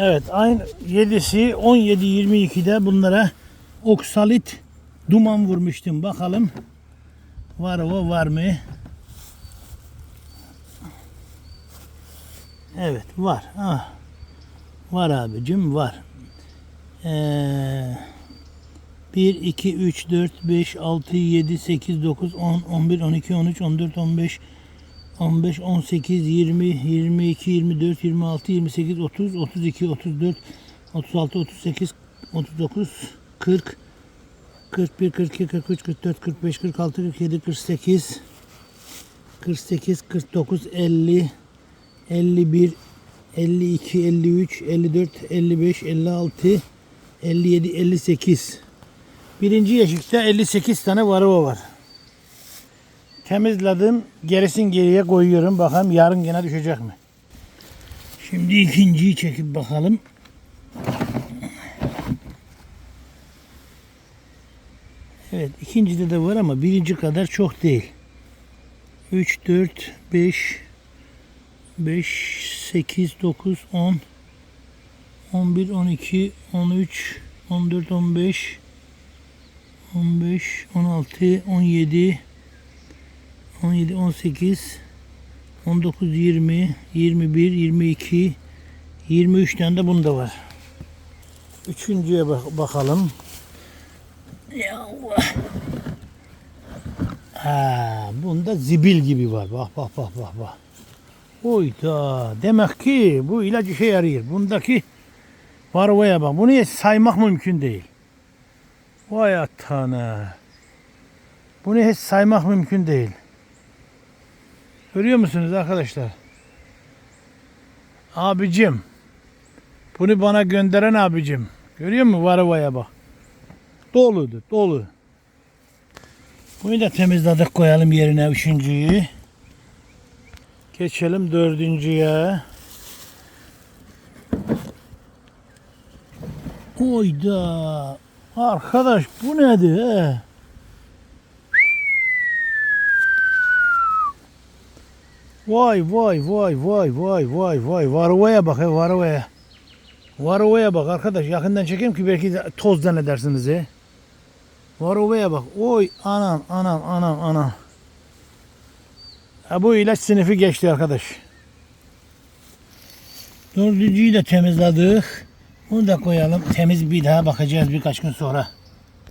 Evet ayın 7'si 17-22'de bunlara oksalit duman vurmuştum. Bakalım var o var mı? Evet var. Ah. Var abicim var. Ee, 1, 2, 3, 4, 5, 6, 7, 8, 9, 10, 11, 12, 13, 14, 15, 15, 18, 20, 22, 24, 26, 28, 30, 32, 34, 36, 38, 39, 40, 41, 42, 43, 44, 45, 46, 47, 48, 48, 49, 50, 51, 52, 53, 54, 55, 56, 57, 58. Birinci yeşikte 58 tane varova var. Temizledim. Gerisin geriye koyuyorum. Bakalım yarın gene düşecek mi? Şimdi ikinciyi çekip bakalım. Evet ikincide de var ama birinci kadar çok değil. 3, 4, 5, 5, 8, 9, 10, 11, 12, 13, 14, 15, 15, 16, 17, 17, 18, 19, 20, 21, 22, 23 tane de bunda var. Üçüncüye bak bakalım. Ya Allah. Ha, bunda zibil gibi var. Bak bak bak bak bak. Oyda. Demek ki bu ilaç işe yarıyor. Bundaki varvaya bak. Bunu saymak mümkün değil. Vay atana. Bunu hiç saymak mümkün değil. Görüyor musunuz arkadaşlar? Abicim. Bunu bana gönderen abicim. Görüyor musun varvaya bak. Doludu, dolu. Bunu da temizledik koyalım yerine üçüncüyü. Geçelim dördüncüye. Oyda. Arkadaş bu nedir he? Vay vay vay vay vay vay vay varovaya bak he varovaya. Varovaya bak arkadaş yakından çekeyim ki belki toz zannedersiniz he. Varovaya bak. Oy anam anam anam anam. Ha, bu ilaç sınıfı geçti arkadaş. Dördüncüyü de temizledik. Bunu da koyalım. Temiz bir daha bakacağız birkaç gün sonra.